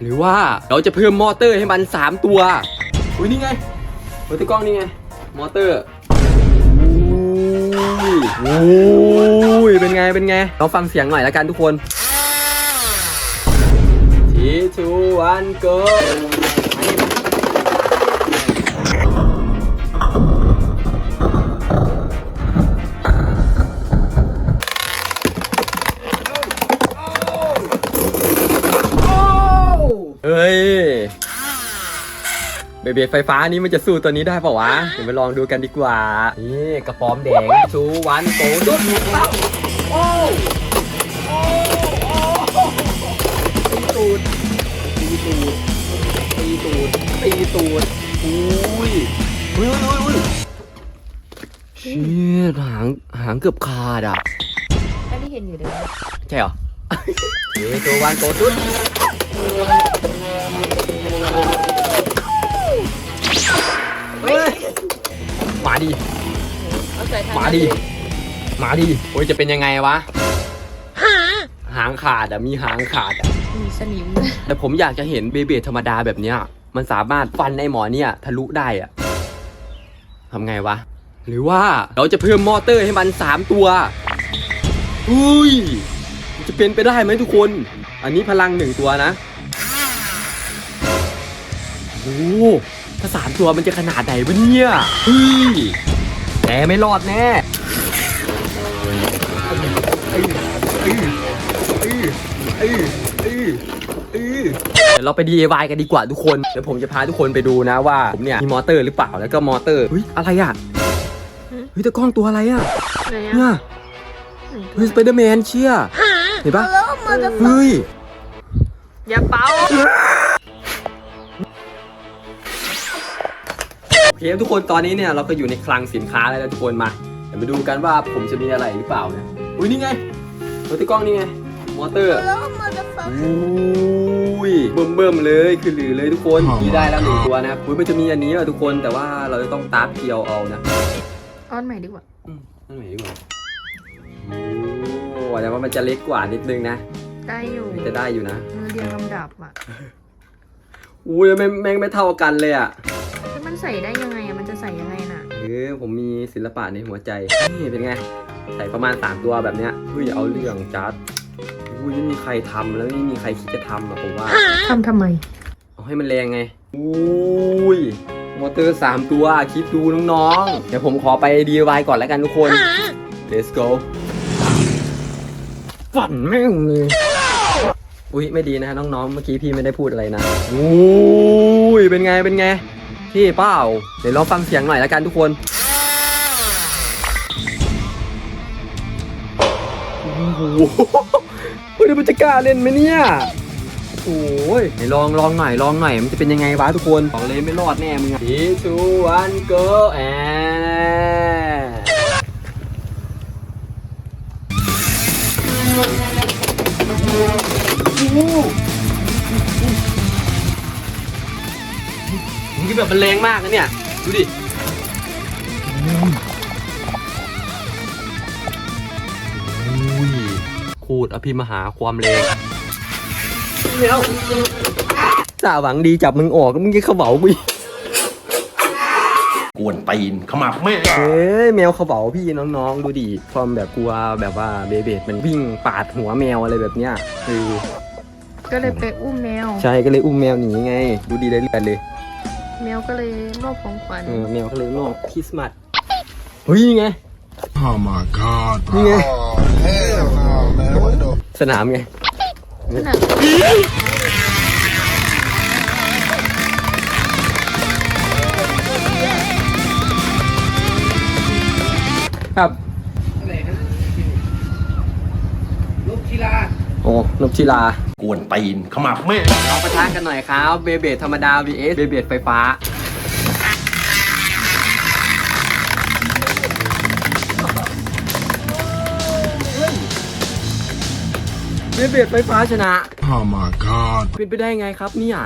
หรือว่าเราจะเพิ่มมอเตอร์ให้มัน 3 ตัว อุ้ยนี่ไงเปิดตอร์กล้องนี่ไง มอเตอร์โอ้ยเป็นไง เป็นไง เราฟังเสียงหน่อยแล้วกันทุกคนทีทูวันโก เบเบไฟฟ้านี้มันจะสู้ตัวนี้ได้ปะวะ เดี๋ยวไปลองดูกันดีกว่า นี่กระป๋อมแดงชูวันโกดุดโอ้โอ้โอ้ตีตูดตีตูดตีตูดตีตูดอุ้ยอุ้ยอุ้ยอุ้ยเชี่ยหางหางเกือบขาดอะอันนี้เห็นอยู่เลยใช่เหรอเฮ้ยตัววันโกดุด เฮ้ยมาดิเอาใส่ทางมาดิมาดิโอ้ยจะเป็นยังไงวะ หางขาดอะมีหางขาดอะมีสนิมแต่ผมอยากจะเห็นเบเบธรรมดาแบบเนี้ย มันสามารถฟันไอ้หมอเนี่ยทะลุได้อะทำไงวะ หรือว่าเราจะเพิ่มมอเตอร์ให้มัน3ตัวอุ้ยจะเป็นไปได้ไหมทุกคน อันนี้พลังหนึ่งตัวนะ โอ้โห ถ้าสามตัวมันจะขนาดไหนวะเนี่ยเฮ้ยแต่ไม่รอดแน่เดี๋ยวเราไป DIY กันดีกว่าทุกคน เดี๋ยวผมจะพาทุกคนไปดูนะว่าผมเนี่ยมีมอเตอร์หรือเปล่า แล้วก็มอเตอร์เฮ้ยอะไรอะ เฮ้ยตะกล้องตัวอะไรอะ ไหนเนี่อะยเฮ้ยสไปเดอร์แมนเชี่ย เห็นปะเฮ้ยอย่าเป่า เคทุกคนตอนนี้เนี่ยเราก็อยู่ในคลังสินค้าแล้วนะทุกคนมาเดี๋ยวมาดูกันว่าผมจะมีอะไรหรือเปล่านะอุ้ยนี่ไงรถที่กล้องนี่ไงมอเตอร์อุ้ยเบิ่มเบิ่มๆเลยคือหรือเลยทุกคนมีได้แล้วหนึ่งตัวนะอุ้ยมันจะมีอันนี้อะทุกคนแต่ว่าเราจะต้องตาร์ทเกียวเอานะอ้อนใหม่ดีกว่าอืมนั่นไหนดีกว่าโอ้แต่ว่ามันจะเล็กกว่านิดนึงนะได้อยู่จะได้อยู่นะมือเรียงลำดับอะอุ้ยแม่งแม่งไม่เท่ากันเลยอะแล้วมัน ใส่ได้ยังไงอะมันจะใส่ยังไงน่ะเออผมมีศิลปะในหัวใจ นี่เป็นไง ใส่ประมาณ 3 ตัวแบบเนี้ยเฮ้ยเอาเรื่องจัดอุ้ยไม่มีใครทำแล้วไม่มีใครคิดจะทำอะผมว่า ทำทำไม เอาให้มันแรงไงอุ้ยมอเตอร์ 3 ตัวคิดดูน้องๆ เดี๋ยวผมขอไป DIY ก่อนแล้วกันทุกคน let's go ฝันแม่งเลย อุ้ยไม่ดีนะน้องๆ เมื่อกี้พี่ไม่ได้พูดอะไรนะอุ้ยเป็นไงเป็นไง พี่เปล่าเดี๋ยวลองฟังเสียงหน่อยแล้วกันทุกคนโอ้โหเฮ้ยเดี๋ยวมันจะกล้าเล่นไหมเนี่ยโอ้ยไหนลองลองหน่อยลองหน่อยมันจะเป็นยังไงวะทุกคนบอกเลยไม่รอดแน่มึงอะ three two one go and นี่แบบมันแรงมากนะเนี่ย ดูดิอุ้ยโคตรอภิมหาความแรงเดี๋ยวจ่าหวังดีจับมึงออกมึงยังเขาเหากูอีกกวนตีนขมับแม่เอ้ยแมวเขาเหาพี่น้องๆ ดูดิความแบบกลัวแบบว่าเบเบดมันวิ่งปาดหัวแมวอะไรแบบเนี้ยคือก็เลยไปอุ้มแมว ใช่ก็เลยอุ้มแมวหนีไง ดูดีได้เลือดเลย แมวก็เลยมอบของขวัญเออแมวก็เลยมอบคริสต์มาสเฮ้ยนี่ไง Oh my god, bro. นี่ไง Oh, hell no, man. What the สนามไงน่ะครับโอ้นกชิลา กวนตีนขมับแม่เราประทะกันหน่อยครับเบเบดธรรมดา vs เบเบดไฟฟ้า เบเบดไฟฟ้าชนะ Oh my god. เป็นไปได้ไงครับเนี่ย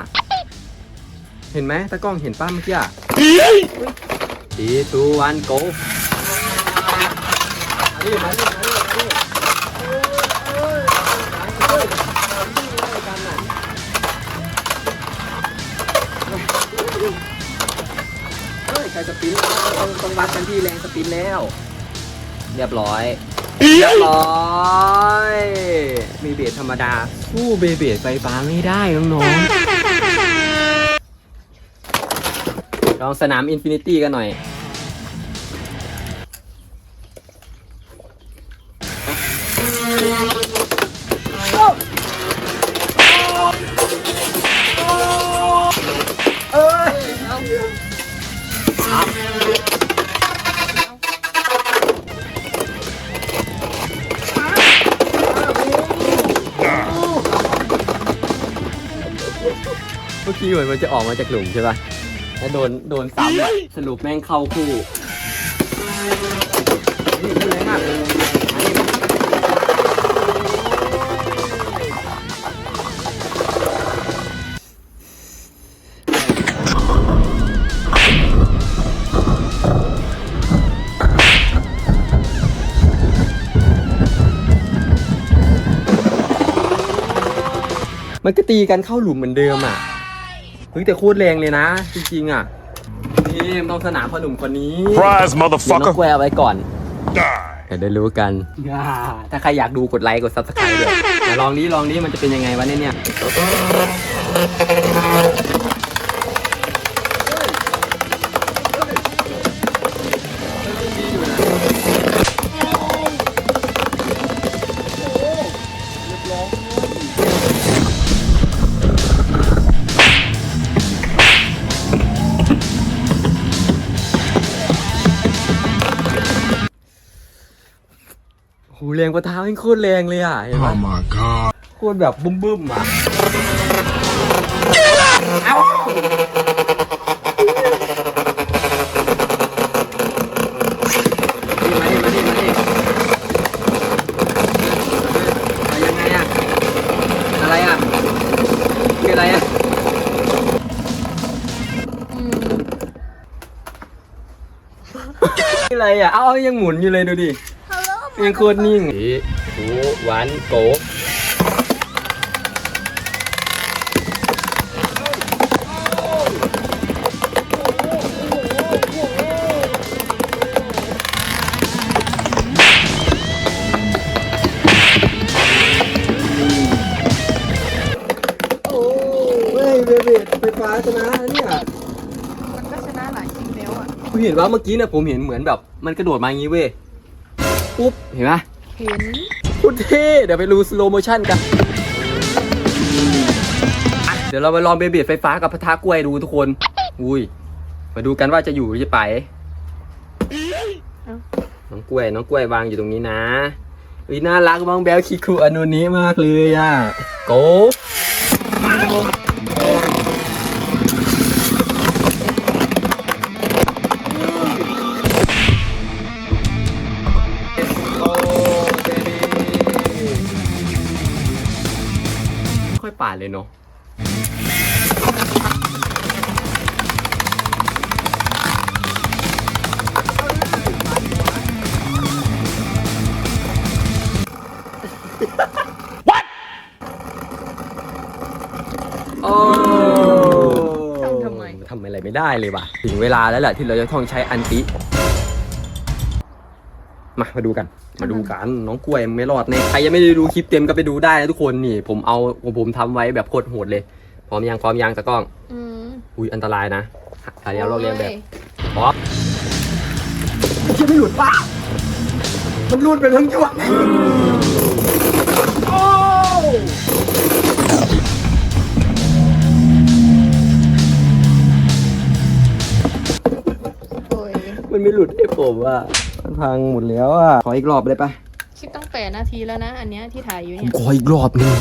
เห็นไหมตากล้องเห็นป้าเมื่อกี้อะสีตูวันโกมาดิมาดิมาดิม สปรินต์แล้วต้องต้องวัดกันที่แรงสปรินต์แล้ว เรียบร้อยเรียบร้อยเบเบดธรรมดา สู้เบเบดไฟฟ้าไม่ได้น้องๆลองสนามอินฟินิตี้กันหน่อย เมื่อกี้เหมือนมันจะออกมาจากหลุมใช่ป่ะแล้วโดนโดนซ้ำอะสรุปแม่งเข้าคู่นี่คู่แรงอะมันก็ตีกันเข้าหลุมเหมือนเดิมอะ เฮ้ยแต่โคตรแรงเลยนะ จริงๆอะ นี่มันต้องสนามพอหนุ่มคนนี้ Surprise, เดี๋ยวน้อง motherfucker. แควไว้ก่อน Die. เดี๋ยวได้รู้กันอ่าถ้าใครอยากดูกดไลค์กด subscribe ด้วยมาลองนี้ลองนี้มันจะเป็นยังไงวะเนี่ย แรงกว่าเท้าให้โคตรแรงเลยอะเห็นปะ Oh my god. โคตรแบบบึ้มบึ้มๆอะเอานี่มาดิมาดิมาดิมายังไงอะอะไรอะคืออะไรอะอืมคืออะไรอะ เอายังหมุนอยู่เลยดูดิ ยังโคตรนิ่งสีหูหวานโกโอ้ยเบเบดไฟฟ้าชนะเนี่ย มันก็ชนะหลายทีแล้วอะคุณเห็นว่าเมื่อกี้เนี่ยผมเห็นเหมือนแบบ มันกระโดดมาอย่างงี้เว้ย ปุ๊บ เห็นไหมเห็นโคตรเท่เดี๋ยวไปดูสโลโมชั่นกันอะเดี๋ยวเราไปลองเบเบดไฟฟ้ากับพะทากล้วยดูทุกคน อุ้ย มาดูกันว่าจะอยู่หรือจะไป น้องกล้วยน้องกล้วยวางอยู่ตรงนี้นะอุ้ยน่ารักบ้องแบลคิคุอนุนี้มากเลยอะโก เลยเนาะโอ้ทำทำไม ทำอะไรไม่ได้เลยว่ะ ถึงเวลาแล้วแหละที่เราจะต้องใช้อันติ มามาดูกัน มาดูกันน้องกล้วยไม่รอดแน่ใครยังไม่ได้ดูคลิปเต็มก็ไปดูได้นะทุกคนนี่ ผมเอาผมทำไว้แบบโคตรโหดเลย พร้อมยังพร้อมยังตะกล้อง อืมอุ้ยอันตรายนะอันนี้เราเรียนแบบโอ้ยพร้อมไม่ใช่ไม่หลุดป่ะมันหลุดไปทั้งยวงโอ้โอ้ยมันไม่หลุดให้ผมอะ มันพังหมดแล้วอะ ขออีกรอบได้ปะคลิปตั้งแปดนาทีแล้วนะ อันเนี้ยที่ถ่ายอยู่ผมเนี่ย ขออีกรอบหนึง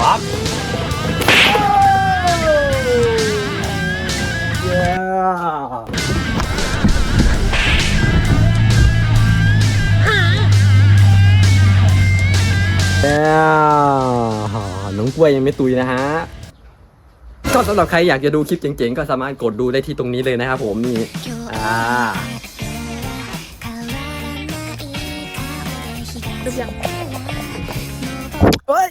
ปั๊บเย้แล้วน้องกล้วยยังไม่ตุยนะฮะ ก็สำหรับใครอยากจะดูคลิปเจ๋งๆ ก็สามารถกดดูได้ที่ตรงนี้เลยนะครับผมนี่อ่ารูปยังเฮ้ย